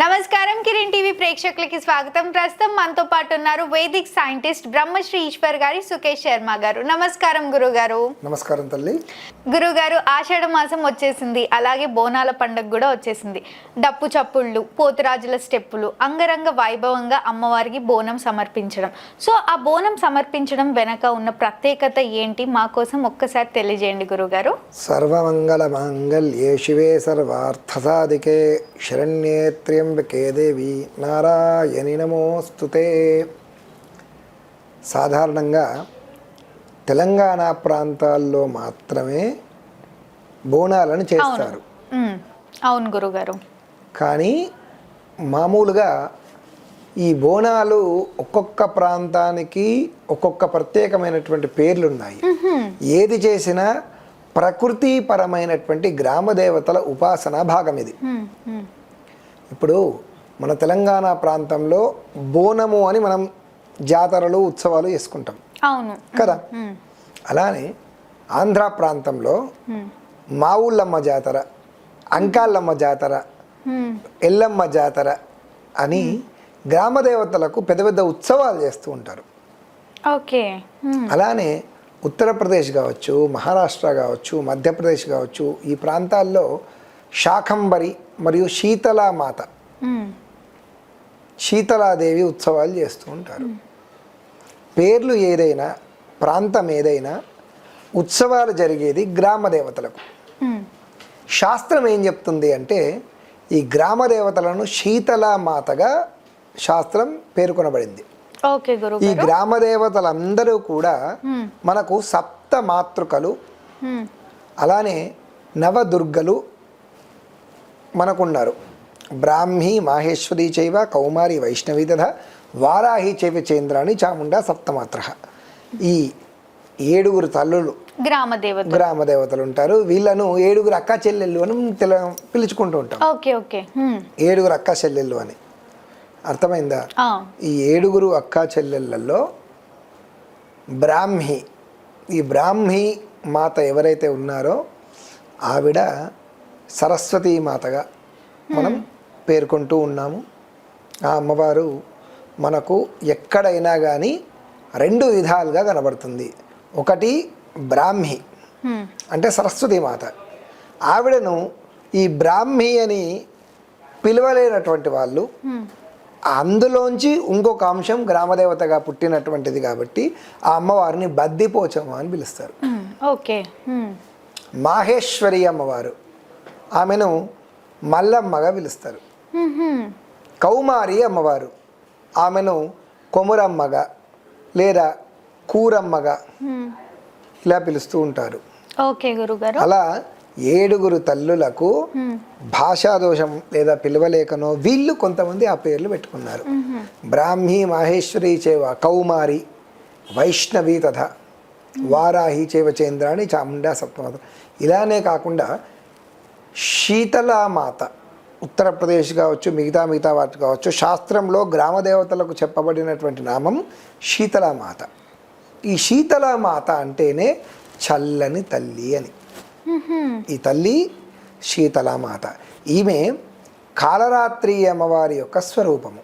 నమస్కారం కిరణ్ టీవీ ప్రేక్షకులకి స్వాగతం. ప్రస్తుతం మనతో పాటు ఉన్నారు వేదిక్ సైంటిస్ట్ బ్రహ్మశ్రీ ఈశ్వర్ గారి సుకేష్ శర్మ గారు. నమస్కారం గురుగారు. నమస్కారం తల్లి. గురుగారు ఆషాఢ మాసం వచ్చేసింది. అలాగే బోనాల పండుగ కూడా వచ్చేసింది. డప్పు చప్పుళ్ళు పోతురాజుల స్టెప్పులు అంగరంగ వైభవంగా అమ్మవారికి బోనం సమర్పించడం. సో ఆ బోనం సమర్పించడం వెనక ఉన్న ప్రత్యేకత ఏంటి? మా కోసం ఒక్కసారి తెలియజేయండి గురుగారు. సర్వమంగళ మాంగళ్యే శివే సర్వార్థసాధికే. శరణ్యే త్ర్యంబకే దేవి నారాయణి నమోస్తుతే సాధారణంగా తెలంగాణ ప్రాంతాల్లో మాత్రమే బోనాలను చేస్తారు. అవును. గురుగారు. కానీ మామూలుగా ఈ బోనాలు ఒక్కొక్క ప్రాంతానికి ఒక్కొక్క ప్రత్యేకమైనటువంటి పేర్లు ఉన్నాయి ఏది చేసినా ప్రకృతిపరమైనటువంటి గ్రామ దేవతల ఉపాసన భాగం ఇది. ఇప్పుడు మన తెలంగాణ ప్రాంతంలో బోనము అని మనం జాతరలు ఉత్సవాలు చేసుకుంటాం అవును. కదా? అలానే ఆంధ్ర ప్రాంతంలో మావుళ్ళమ్మ జాతర అంకాళ్ళమ్మ జాతర ఎల్లమ్మ జాతర అని గ్రామ దేవతలకు పెద్ద పెద్ద ఉత్సవాలు చేస్తూ ఉంటారు. ఓకే. అలానే ఉత్తరప్రదేశ్ కావచ్చు మహారాష్ట్ర కావచ్చు మధ్యప్రదేశ్ కావచ్చు ఈ ప్రాంతాల్లో శాకంబరి మరియు శీతలామాత శీతలాదేవి ఉత్సవాలు చేస్తూ ఉంటారు. పేర్లు ఏదైనా ప్రాంతం ఏదైనా ఉత్సవాలు జరిగేది గ్రామ దేవతలకు. శాస్త్రం ఏం చెప్తుంది అంటే ఈ గ్రామ దేవతలను శీతలామాతగా శాస్త్రం పేర్కొనబడింది. ఓకే ఈ గ్రామ దేవతలందరూ కూడా మనకు సప్త మాతృకలు. అలానే నవదుర్గలు మనకున్నారు. బ్రాహ్మీ మాహేశ్వరి చైవ కౌమారి వైష్ణవి తథ వారాహి చైవ చేంద్రాణి చాముండా సప్తమాత్ర. ఈ ఏడుగురు తల్లులు గ్రామ దేవత గ్రామ దేవతలు ఉంటారు. వీళ్ళను ఏడుగురు అక్క చెల్లెళ్ళు అని తెల పిలుచుకుంటూ ఉంటాం. Okay okay. ఏడుగురు అక్క చెల్లెళ్ళు అని. అర్థమైందా? ఈ ఏడుగురు అక్క చెల్లెళ్ళల్లో బ్రాహ్మి ఈ బ్రాహ్మి మాత ఎవరైతే ఉన్నారో ఆవిడ సరస్వతీ మాతగా మనం పేర్కొంటూ ఉన్నాము. ఆ అమ్మవారు మనకు ఎక్కడైనా కానీ రెండు విధాలుగా కనబడుతుంది. ఒకటి బ్రాహ్మి అంటే సరస్వతి మాత. ఆవిడను ఈ బ్రాహ్మి అని పిలవలేనటువంటి వాళ్ళు అందులోంచి ఇంకొక అంశం గ్రామదేవతగా పుట్టినటువంటిది కాబట్టి ఆ అమ్మవారిని బద్దిపోచమ్మ అని పిలుస్తారు. ఓకే. మాహేశ్వరి అమ్మవారు. ఆమెను మల్లమ్మగా పిలుస్తారు. కౌమారి అమ్మవారు. ఆమెను కొమురమ్మగా లేదా కూరమ్మగా. ఇలా పిలుస్తూ ఉంటారు. ఓకే గురుగారు. అలా ఏడుగురు తల్లులకు ఉమ్, భాషా దోషం లేదా పిలవలేకనో వీళ్ళు కొంతమంది ఆ పేర్లు పెట్టుకున్నారు. బ్రాహ్మీ మాహేశ్వరి చేవ కౌమారి వైష్ణవి తథ వారాహి చేవ చేంద్రాణి చాముండా సప్తమాత ఇలానే కాకుండా శీతలామాత. ఉత్తరప్రదేశ్ కావచ్చు మిగతా మిగతా వాటి కావచ్చు శాస్త్రంలో గ్రామ దేవతలకు చెప్పబడినటువంటి నామం శీతలామాత. ఈ శీతలామాత అంటేనే చల్లని తల్లి అని. ఈ తల్లి శీతలామాత. ఈమె కాలరాత్రి అమ్మవారి యొక్క స్వరూపము.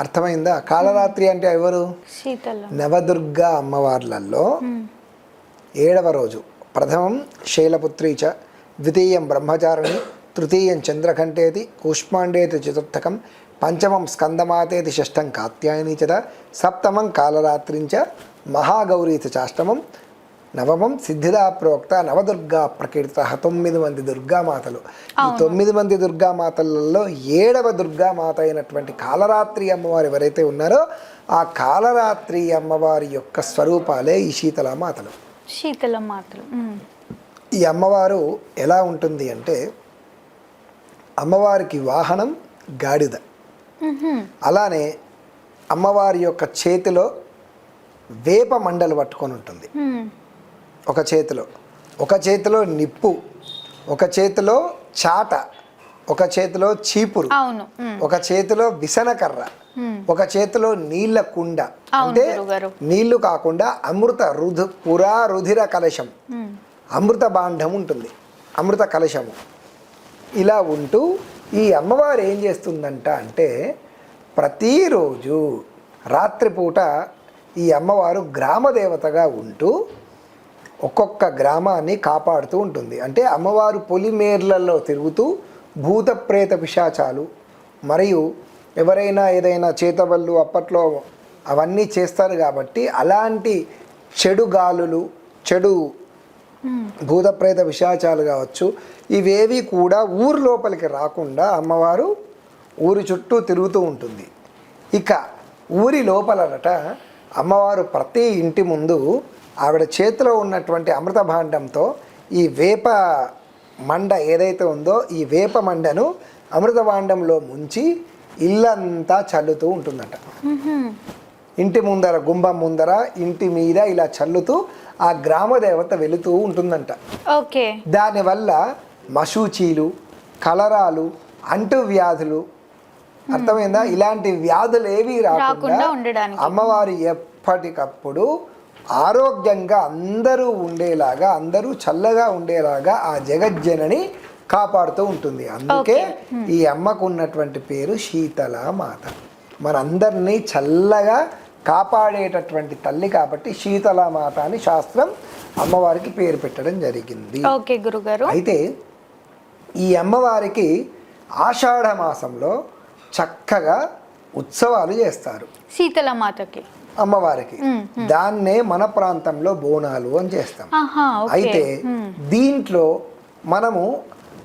అర్థమైందా? కాలరాత్రి అంటే ఎవరు? నవదుర్గ అమ్మవార్లలో ఏడవ రోజు. ప్రథమం శైలపుత్రి చ ద్వితీయం బ్రహ్మచారిణి తృతీయం చంద్రఘంటేతి కూష్మాండేతి చతుర్థకం పంచమం స్కందమాతేతి షష్టం కాత్యాయని చద సప్తమం కాలరాత్రించ మహాగౌరీతి చాష్టమం నవమం సిద్ధిదా ప్రోక్త నవదుర్గా ప్రకీర్త తొమ్మిది మంది దుర్గామాతలు ఈ తొమ్మిది మంది దుర్గామాతలలో ఏడవ దుర్గామాత అయినటువంటి కాలరాత్రి అమ్మవారు ఎవరైతే ఉన్నారో ఆ కాలరాత్రి అమ్మవారి యొక్క స్వరూపాలే ఈ శీతల మాత్రం ఉమ్, ఈ అమ్మవారు ఎలా ఉంటుంది అంటే అమ్మవారికి వాహనం గాడిద. అలానే అమ్మవారి యొక్క చేతిలో వేప మండలు పట్టుకొని ఉంటుంది. ఒక చేతిలో. ఒక చేతిలో నిప్పు ఒక చేతిలో చాట ఒక చేతిలో చీపురు ఒక చేతిలో విసనకర్ర ఒక చేతిలో నీళ్ళ కుండ. అంటే. నీళ్ళు కాకుండా అమృత రుధు పురా రుధిర కలశం అమృత బాండం ఉంటుంది. అమృత కలశము. ఇలా ఉంటూ ఈ అమ్మవారు ఏం చేస్తుందంట అంటే ప్రతిరోజు రాత్రిపూట ఈ అమ్మవారు గ్రామ దేవతగా ఉంటూ ఒక్కొక్క గ్రామాన్ని కాపాడుతూ ఉంటుంది. అంటే అమ్మవారు పొలిమేర్లలో తిరుగుతూ భూత ప్రేత పిశాచాలు మరియు ఎవరైనా ఏదైనా చేతబళ్ళు అప్పట్లో అవన్నీ చేస్తారు కాబట్టి అలాంటి చెడు గాలులు చెడు భూత ప్రేత పిశాచాలు కావచ్చు ఇవేవి కూడా ఊరు లోపలికి రాకుండా అమ్మవారు ఊరి చుట్టూ తిరుగుతూ ఉంటుంది ఇక ఊరి లోపలట అమ్మవారు ప్రతి ఇంటి ముందు ఆవిడ చేతిలో ఉన్నటువంటి అమృత భాండంతో ఈ వేప మండ ఏదైతే ఉందో ఈ వేప మండను అమృత భాండంలో ముంచి ఇల్లంతా చల్లుతూ ఉంటుందట. ఇంటి ముందర గుంబం ముందర ఇంటి మీద ఇలా చల్లుతూ ఆ గ్రామ దేవత వెళుతూ ఉంటుందంట. ఓకే. దానివల్ల మశూచీలు కలరాలు అంటు వ్యాధులు అర్థమైందా ఇలాంటి వ్యాధులు ఏవి రాకుండా. అమ్మవారు ఎప్పటికప్పుడు ఆరోగ్యంగా అందరూ ఉండేలాగా అందరూ చల్లగా ఉండేలాగా ఆ జగజ్జనని కాపాడుతూ ఉంటుంది. అందుకే ఈ అమ్మకు ఉన్నటువంటి పేరు శీతల మాత. మనందరినీ చల్లగా కాపాడేటటువంటి తల్లి కాబట్టి శీతల మాత అని శాస్త్రం అమ్మవారికి పేరు పెట్టడం జరిగింది. ఓకే గురుగారు. అయితే ఈ అమ్మవారికి ఆషాఢ మాసంలో చక్కగా ఉత్సవాలు చేస్తారు. శీతల మాతకి. అమ్మవారికి. మ్మ్, దాన్నే మన ప్రాంతంలో బోనాలు అని చేస్తాం. అయితే దీంట్లో మనము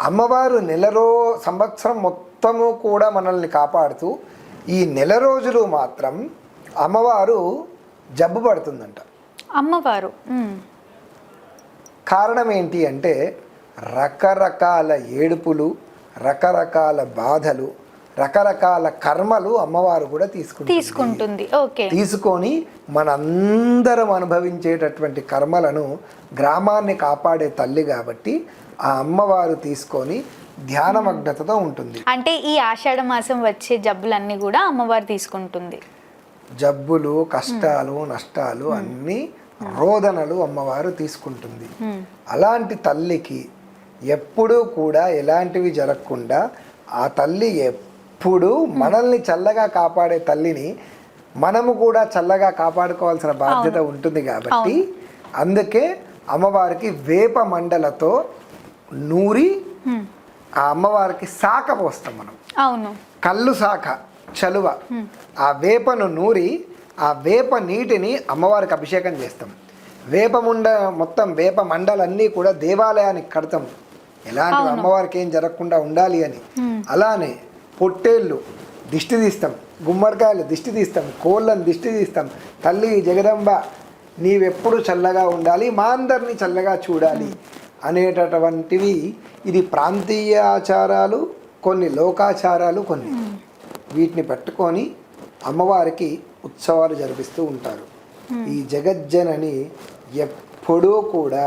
అమ్మవారు నెల రో సంవత్సరం మొత్తము కూడా మనల్ని కాపాడుతూ ఈ నెల రోజులు మాత్రం అమ్మవారు జబ్బు పడుతుందంట. అమ్మవారు మ్మ్. కారణం ఏంటి అంటే రకరకాల ఏడుపులు రకరకాల బాధలు రకరకాల కర్మలు అమ్మవారు కూడా తీసుకుంటుంది. తీసుకుంటుంది. ఓకే. తీసుకొని మనందరం అనుభవించేటటువంటి కర్మలను గ్రామాన్ని కాపాడే తల్లి కాబట్టి ఆ అమ్మవారు తీసుకొని ధ్యానమగ్నతతో ఉంటుంది. అంటే ఈ ఆషాఢ మాసం వచ్చే జబ్బులన్నీ కూడా అమ్మవారు తీసుకుంటుంది. జబ్బులు కష్టాలు నష్టాలు అన్నీ రోదనలు అమ్మవారు తీసుకుంటుంది. అలాంటి తల్లికి ఎప్పుడూ కూడా ఎలాంటివి జరగకుండా ఆ తల్లి ఎప్పుడు మనల్ని చల్లగా కాపాడే తల్లిని మనము కూడా చల్లగా కాపాడుకోవాల్సిన బాధ్యత ఉంటుంది కాబట్టి అందుకే అమ్మవారికి వేప మండలతో నూరి. ఆ అమ్మవారికి శాఖ పోస్తాం మనం. అవును. కళ్ళు శాఖ. చలువ. ఆ వేపను నూరి ఆ వేప నీటిని అమ్మవారికి అభిషేకం చేస్తాం. వేప ముండ మొత్తం వేప మండలన్నీ కూడా దేవాలయానికి కడతాం. ఎలాంటి అమ్మవారికి ఏం జరగకుండా ఉండాలి అని. అలానే పొట్టేళ్ళు దిష్టి తీస్తాం. గుమ్మడికాయలు దిష్టి తీస్తాం. కోళ్ళని దిష్టి తీస్తాం. తల్లి జగదంబ నీవెప్పుడు చల్లగా ఉండాలి మా అందరినీ చల్లగా చూడాలి అనేటటువంటివి ఇది ప్రాంతీయ ఆచారాలు కొన్ని లోకాచారాలు కొన్ని. వీటిని పెట్టుకొని అమ్మవారికి ఉత్సవాలు జరిపిస్తూ ఉంటారు. ఈ జగజ్జనని ఎప్పుడూ కూడా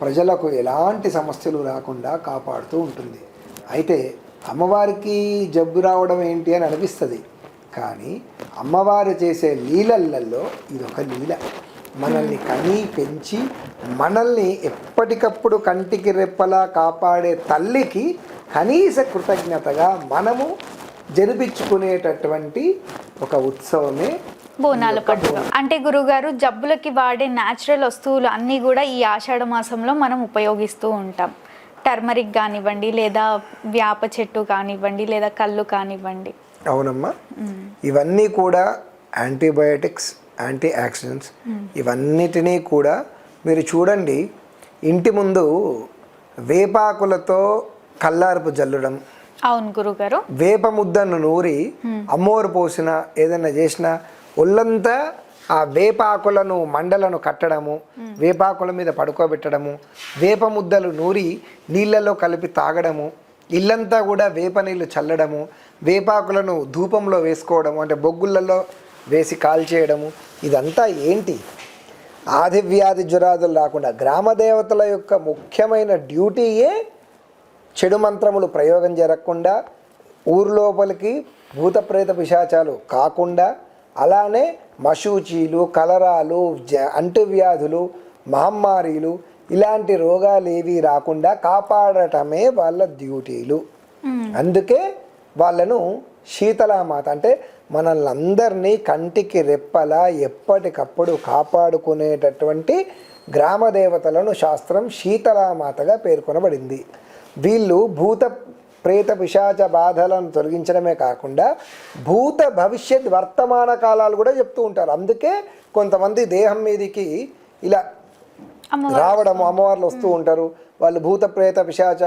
ప్రజలకు ఎలాంటి సమస్యలు రాకుండా కాపాడుతూ ఉంటుంది. అయితే అమ్మవారికి జబ్బు రావడం ఏంటి అని అనిపిస్తుంది. కానీ అమ్మవారు చేసే లీలలలో ఇదొక లీల. మనల్ని కని పెంచి మనల్ని ఎప్పటికప్పుడు కంటికి రెప్పలా కాపాడే తల్లికి కనీస కృతజ్ఞతగా మనము జరిపించుకునేటటువంటి ఒక ఉత్సవమే బోనాల పండుగ. అంటే గురుగారు జబ్బులకి వాడే న్యాచురల్ వస్తువులు అన్నీ కూడా ఈ ఆషాఢ మాసంలో మనం ఉపయోగిస్తూ ఉంటాం. టర్మరిక్ కానివ్వండి లేదా వేప చెట్టు కానివ్వండి లేదా కళ్ళు కానివ్వండి. అవునమ్మా. ఇవన్నీ కూడా యాంటీబయాటిక్స్ యాంటీ ఆక్సిడెంట్స్ ఇవన్నిటినీ కూడా మీరు చూడండి. ఇంటి ముందు వేపాకులతో కల్లారపు జల్లడం. అవును గురుగారు. వేప ముద్దను నూరి అమ్మోరు పోసిన ఏదైనా చేసినా ఒళ్ళంతా ఆ వేపాకులను మండలను కట్టడము వేపాకుల మీద పడుకోబెట్టడము వేప ముద్దలు నూరి నీళ్ళలో కలిపి తాగడము ఇల్లంతా కూడా వేప నీళ్ళు చల్లడము వేపాకులను ధూపంలో వేసుకోవడము అంటే బొగ్గులలో వేసి కాల్చేయడము ఇదంతా ఏంటి? ఆది వ్యాధి జ్వరాదులు రాకుండా గ్రామ దేవతల యొక్క ముఖ్యమైన డ్యూటీయే చెడు మంత్రములు ప్రయోగం జరగకుండా ఊరు లోపలికి భూత ప్రేత పిశాచాలు కాకుండా అలానే మశూచీలు కలరాలు జ అంటువ్యాధులు మహమ్మారీలు ఇలాంటి రోగాలు ఏవి రాకుండా కాపాడటమే వాళ్ళ డ్యూటీలు. అందుకే వాళ్ళను శీతలామాత అంటే మనల్ని అందరినీ కంటికి రెప్పలా ఎప్పటికప్పుడు కాపాడుకునేటటువంటి గ్రామ దేవతలను శాస్త్రం శీతలామాతగా పేర్కొనబడింది. వీళ్ళు భూత ప్రేత పిశాచ బాధలను తొలగించడమే కాకుండా భూత భవిష్యత్ వర్తమాన కాలాలు కూడా చెప్తూ ఉంటారు. అందుకే కొంతమంది దేహం మీదికి ఇలా రావడము అమ్మవార్లు వస్తూ ఉంటారు. వాళ్ళు భూత ప్రేత పిశాచ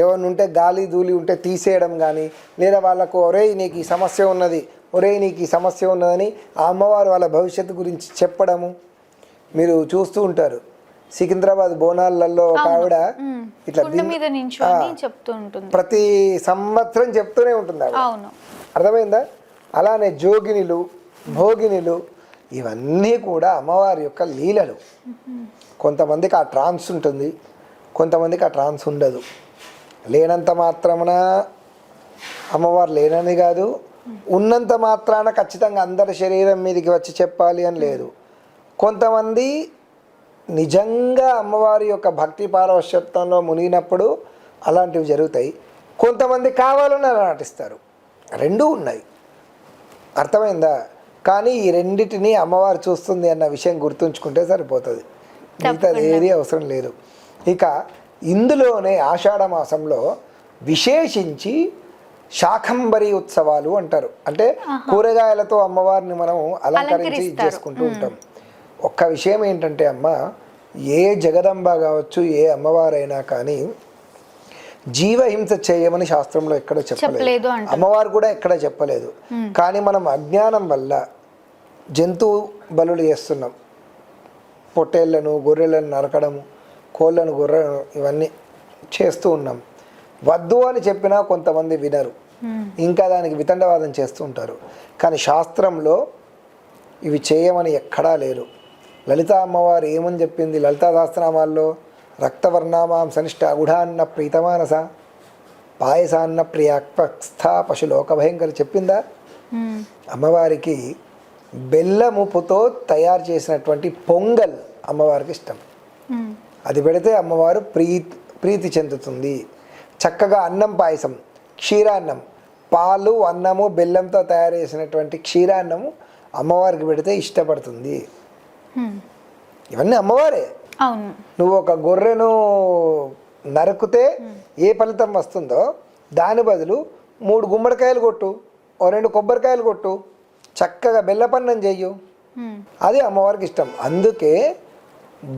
ఏమన్నా ఉంటే గాలి ధూళి ఉంటే తీసేయడం కానీ లేదా వాళ్ళకు ఒరేయ్ నీకు ఈ సమస్య ఉన్నది ఒరేయ్ నీకు ఈ సమస్య ఉన్నదని ఆ అమ్మవారు వాళ్ళ భవిష్యత్తు గురించి చెప్పడము మీరు చూస్తూ ఉంటారు. సికింద్రాబాద్ బోనాలలో ఒక ఆవిడ ఇట్లా ప్రతి సంవత్సరం చెప్తూనే ఉంటుంది ఆవిడ. అర్థమైందా? అలానే జోగినిలు భోగినిలు ఇవన్నీ కూడా అమ్మవారి యొక్క లీలలు. కొంతమందికి ఆ ట్రాన్స్ ఉంటుంది కొంతమందికి ఆ ట్రాన్స్ ఉండదు. లేనంత మాత్రమున అమ్మవారు లేనని కాదు ఉన్నంత మాత్రాన ఖచ్చితంగా అందరి శరీరం మీదకి వచ్చి చెప్పాలి అని లేదు. కొంతమంది నిజంగా అమ్మవారి యొక్క భక్తి పారవశ్యత్వంలో మునిగినప్పుడు అలాంటివి జరుగుతాయి. కొంతమంది కావాలని అలా నటిస్తారు. రెండూ ఉన్నాయి. అర్థమైందా? కానీ ఈ రెండిటిని అమ్మవారు చూస్తుంది అన్న విషయం గుర్తుంచుకుంటే సరిపోతుంది. మిగతాది ఏది అవసరం లేదు. ఇక ఇందులోనే ఆషాఢ మాసంలో విశేషించి శాకంబరి ఉత్సవాలు అంటారు. అంటే కూరగాయలతో అమ్మవారిని మనం అలంకరించి చేసుకుంటూ ఉంటాం. ఒక్క విషయం ఏంటంటే అమ్మ ఏ జగదంబ కావచ్చు ఏ అమ్మవారైనా కానీ జీవహింస చేయమని శాస్త్రంలో ఎక్కడ చెప్పలేదు. అమ్మవారు కూడా ఎక్కడ చెప్పలేదు. కానీ మనం అజ్ఞానం వల్ల జంతువు బలులు చేస్తున్నాం. పొట్టేళ్ళను గొర్రెలను నరకడము కోళ్ళను గొర్రె ఇవన్నీ చేస్తూ ఉన్నాం. వద్దు అని చెప్పినా కొంతమంది వినరు. ఇంకా దానికి వితండవాదం చేస్తూ ఉంటారు. కానీ శాస్త్రంలో ఇవి చేయమని ఎక్కడా లేరు. లలిత అమ్మవారు ఏమని చెప్పింది లలితా సహస్రనామాల్లో రక్తవర్ణామాం సనిష్ట అగుఢాన్న ప్రీతమానస పాయసాన్న ప్రియాక్స్థ పశులోక భయంకర చెప్పిందా. అమ్మవారికి బెల్లముపుతో తయారు చేసినటువంటి పొంగల్ అమ్మవారికి ఇష్టం. అది పెడితే అమ్మవారు ప్రీతి ప్రీతి చెందుతుంది చక్కగా అన్నం పాయసం క్షీరాన్నం పాలు అన్నము బెల్లంతో తయారు చేసినటువంటి క్షీరాన్నము అమ్మవారికి పెడితే ఇష్టపడుతుంది. ఇవన్నీ అమ్మవారే. నువ్వు ఒక గొర్రెను నరుకుతే ఏ ఫలితం వస్తుందో దాని బదులు మూడు గుమ్మడికాయలు కొట్టు ఓ రెండు కొబ్బరికాయలు కొట్టు చక్కగా బెల్లపన్నం చెయ్యు. అది అమ్మవారికి ఇష్టం. అందుకే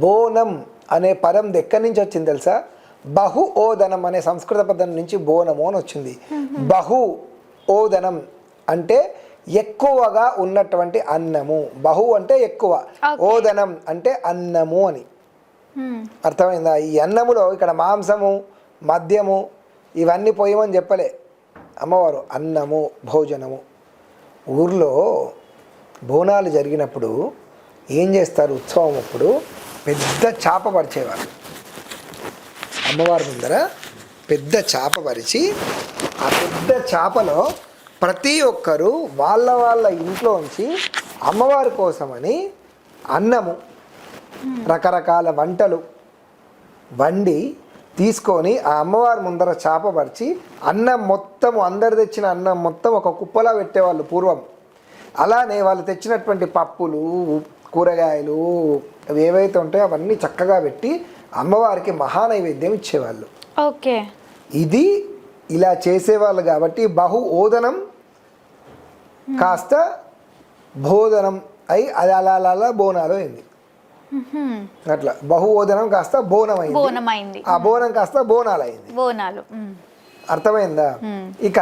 బోనం అనే పదం ఎక్కడి నుంచి వచ్చింది తెలుసా? బహు ఓదనం అనే సంస్కృత పదం నుంచి బోనము అని వచ్చింది. బహు ఓదనం అంటే ఎక్కువగా ఉన్నటువంటి అన్నము. బహు అంటే ఎక్కువ. ఓదనం అంటే అన్నము అని. అర్థమైందా? ఈ అన్నములో ఇక్కడ మాంసము మద్యము ఇవన్నీ పోయమని చెప్పలే. అమ్మవారు అన్నము భోజనము. ఊర్లో బోనాలు జరిగినప్పుడు ఏం చేస్తారు? ఉత్సవం అప్పుడు పెద్ద చాప పరిచేవారు అమ్మవారి ముందర పెద్ద చాప పరిచి ఆ పెద్ద చాపలో ప్రతి ఒక్కరూ వాళ్ళ వాళ్ళ ఇంట్లోంచి అమ్మవారి కోసమని అన్నము రకరకాల వంటలు వండి తీసుకొని ఆ అమ్మవారి ముందర చాపపరిచి అన్నం మొత్తం అందరు తెచ్చిన అన్నం మొత్తం ఒక కుప్పలా పెట్టేవాళ్ళు పూర్వం. అలానే వాళ్ళు తెచ్చినటువంటి పప్పులు కూరగాయలు అవి ఏవైతే ఉంటాయో అవన్నీ చక్కగా పెట్టి అమ్మవారికి మహానైవేద్యం ఇచ్చేవాళ్ళు. ఓకే. ఇది ఇలా చేసేవాళ్ళు కాబట్టి బహు ఓదనం కాస్త భోదనం అయి అది అలా అలా బోనాలు అయింది. అట్లా బహు ఓదనం కాస్త బోనం అయింది ఆ బోనం కాస్త బోనాలు అయింది బోనాలు. అర్థమైందా. ఇక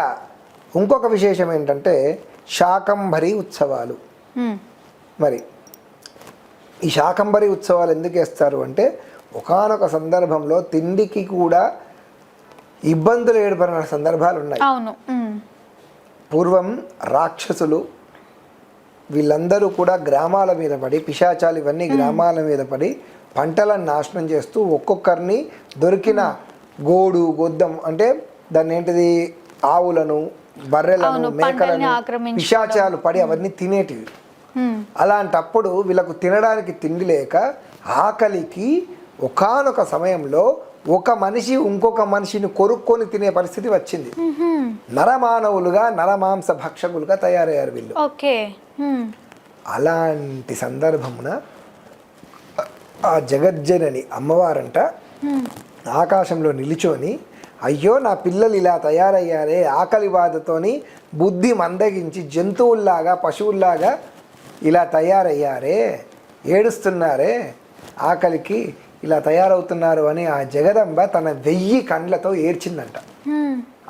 ఇంకొక విశేషం ఏంటంటే శాకంభరి ఉత్సవాలు. మరి ఈ శాకంభరి ఉత్సవాలు ఎందుకు వేస్తారు అంటే ఒకానొక సందర్భంలో తిండికి కూడా ఇబ్బందులు ఏర్పడిన సందర్భాలు ఉన్నాయి. పూర్వం రాక్షసులు వీళ్ళందరూ కూడా గ్రామాల మీద పడి పిశాచాలు ఇవన్నీ గ్రామాల మీద పడి పంటలను నాశనం చేస్తూ ఒక్కొక్కరిని దొరికిన గోడు గొద్దం అంటే దాన్ని ఏంటిది ఆవులను బర్రెలను మేకలను. పిశాచాలు పడి అవన్నీ తినేటివి. అలాంటప్పుడు వీళ్ళకు తినడానికి తిండి లేక ఆకలికి ఒకానొక సమయంలో ఒక మనిషి ఇంకొక మనిషిని కొరుక్కొని తినే పరిస్థితి వచ్చింది నరమానవులుగా నరమాంస భక్షకులుగా తయారయ్యారు వీళ్ళు. అలాంటి సందర్భమున ఆ జగజ్జనని అమ్మవారంట మ్మ్. ఆకాశంలో నిలిచొని అయ్యో నా పిల్లలు ఇలా తయారయ్యారే ఆకలి బాధతోని బుద్ధి మందగించి జంతువుల్లాగా పశువుల్లాగా ఇలా తయారయ్యారే ఏడుస్తున్నారే ఆకలికి ఇలా తయారవుతున్నారు అని ఆ జగదంబ తన వెయ్యి కండ్లతో ఏడ్చిందంట.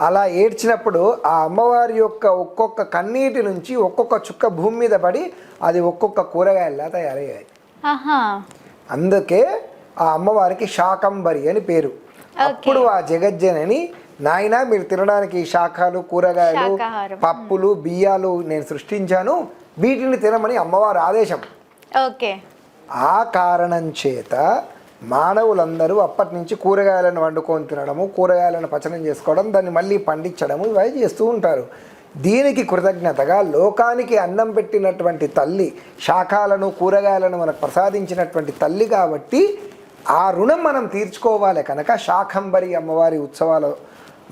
అలా ఏడ్చినప్పుడు ఆ అమ్మవారి యొక్క ఒక్కొక్క కన్నీటి నుంచి ఒక్కొక్క చుక్క భూమి మీద పడి అది ఒక్కొక్క కూరగాయల్లా తయారయ్యాయి. అందుకే ఆ అమ్మవారికి శాకంబరి అని పేరు. అప్పుడు ఆ జగజ్జనని నాయన మీరు తినడానికి శాఖలు కూరగాయలు. పప్పులు బియ్యాలు నేను సృష్టించాను. వీటిని తినమని అమ్మవారి ఆదేశం. ఓకే. ఆ కారణం చేత మానవులందరూ అప్పటి నుంచి కూరగాయలను వండుకొని తినడము కూరగాయలను పచనం చేసుకోవడం దాన్ని మళ్ళీ పండించడము ఇవే చేస్తూ ఉంటారు. దీనికి కృతజ్ఞతగా లోకానికి అన్నం పెట్టినటువంటి తల్లి శాఖాలను కూరగాయలను మనకు ప్రసాదించినటువంటి తల్లి కాబట్టి ఆ రుణం మనం తీర్చుకోవాలి కనుక శాకంబరి అమ్మవారి ఉత్సవాల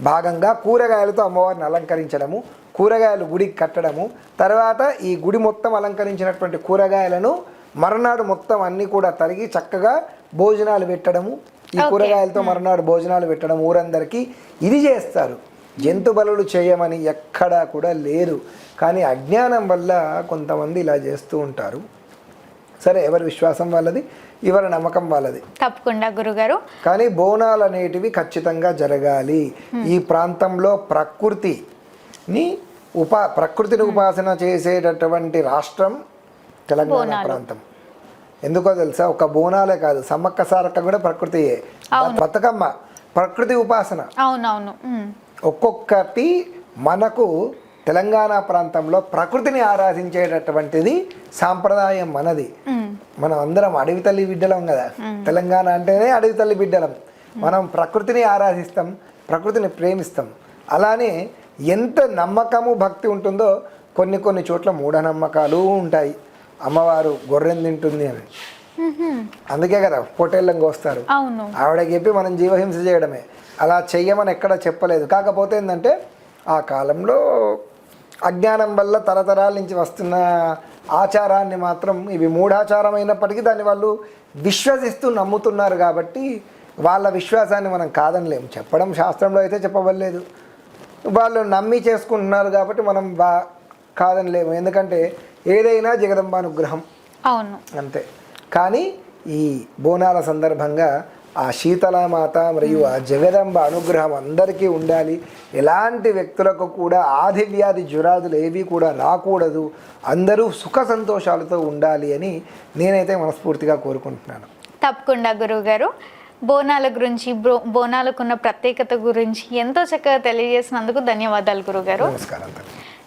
భాగంగా కూరగాయలతో అమ్మవారిని అలంకరించడము కూరగాయలు గుడికి కట్టడము తర్వాత ఈ గుడి మొత్తం అలంకరించినటువంటి కూరగాయలను మరునాడు మొత్తం అన్నీ కూడా తరిగి చక్కగా భోజనాలు పెట్టడము ఈ కూరగాయలతో మరునాడు భోజనాలు పెట్టడం ఊరందరికీ ఇది చేస్తారు. జంతు బలులు చేయమని ఎక్కడా కూడా లేదు. కానీ అజ్ఞానం వల్ల కొంతమంది ఇలా చేస్తూ ఉంటారు. సరే ఎవరి విశ్వాసం వాళ్ళది? ఎవరి నమ్మకం వాళ్ళది? తప్పకుండా గురుగారు. కానీ బోనాలు అనేటివి ఖచ్చితంగా జరగాలి. ఈ ప్రాంతంలో ప్రకృతిని ఉపా ప్రకృతిని ఉపాసన చేసేటటువంటి రాష్ట్రం తెలంగాణ ప్రాంతం. ఎందుకో తెలుసా? ఒక బోనాలే కాదు సమ్మక్క సారక్క కూడా ప్రకృతియే బతుకమ్మ ప్రకృతి ఉపాసన. అవునవును. ఒక్కొక్కటి మనకు తెలంగాణ ప్రాంతంలో ప్రకృతిని ఆరాధించేటటువంటిది సాంప్రదాయం మనది. మనం అందరం అడవి తల్లి బిడ్డలం కదా. తెలంగాణ అంటేనే అడవి తల్లి బిడ్డలం. మనం ప్రకృతిని ఆరాధిస్తాం ప్రకృతిని ప్రేమిస్తాం. అలానే ఎంత నమ్మకము భక్తి ఉంటుందో కొన్ని కొన్ని చోట్ల మూఢనమ్మకాలు ఉంటాయి. అమ్మవారు గొర్రెని తింటుంది అని. అందుకే కదా పొటేళ్ళం కోస్తారు. అవును. ఆవిడకి చెప్పి మనం జీవహింస చేయడమే. అలా చెయ్యమని ఎక్కడ చెప్పలేదు. కాకపోతే ఏంటంటే ఆ కాలంలో అజ్ఞానం వల్ల తరతరాల నుంచి వస్తున్న ఆచారాన్ని మాత్రం ఇవి మూఢాచారం అయినప్పటికీ దాన్ని వాళ్ళు విశ్వసిస్తూ నమ్ముతున్నారు కాబట్టి వాళ్ళ విశ్వాసాన్ని మనం కాదనలేము. చెప్పడం శాస్త్రంలో అయితే చెప్పవలేదు వాళ్ళు నమ్మి చేసుకుంటున్నారు కాబట్టి మనం బా కాదనలేము. ఎందుకంటే ఏదైనా జగదంబానుగ్రహం. అవును. అంతే. కానీ ఈ బోనాల సందర్భంగా ఆ శీతలామాత మరియు ఆ జగదంబ అనుగ్రహం అందరికీ ఉండాలి. ఎలాంటి వ్యక్తులకు కూడా ఆది వ్యాధి జ్వరాదులు ఏవి కూడా రాకూడదు. అందరూ సుఖ సంతోషాలతో ఉండాలి అని నేనైతే మనస్ఫూర్తిగా కోరుకుంటున్నాను. తప్పకుండా గురువుగారు. బోనాల గురించి బో బోనాలకున్న ప్రత్యేకత గురించి ఎంతో చక్కగా తెలియజేసినందుకు ధన్యవాదాలు గురుగారు నమస్కారం.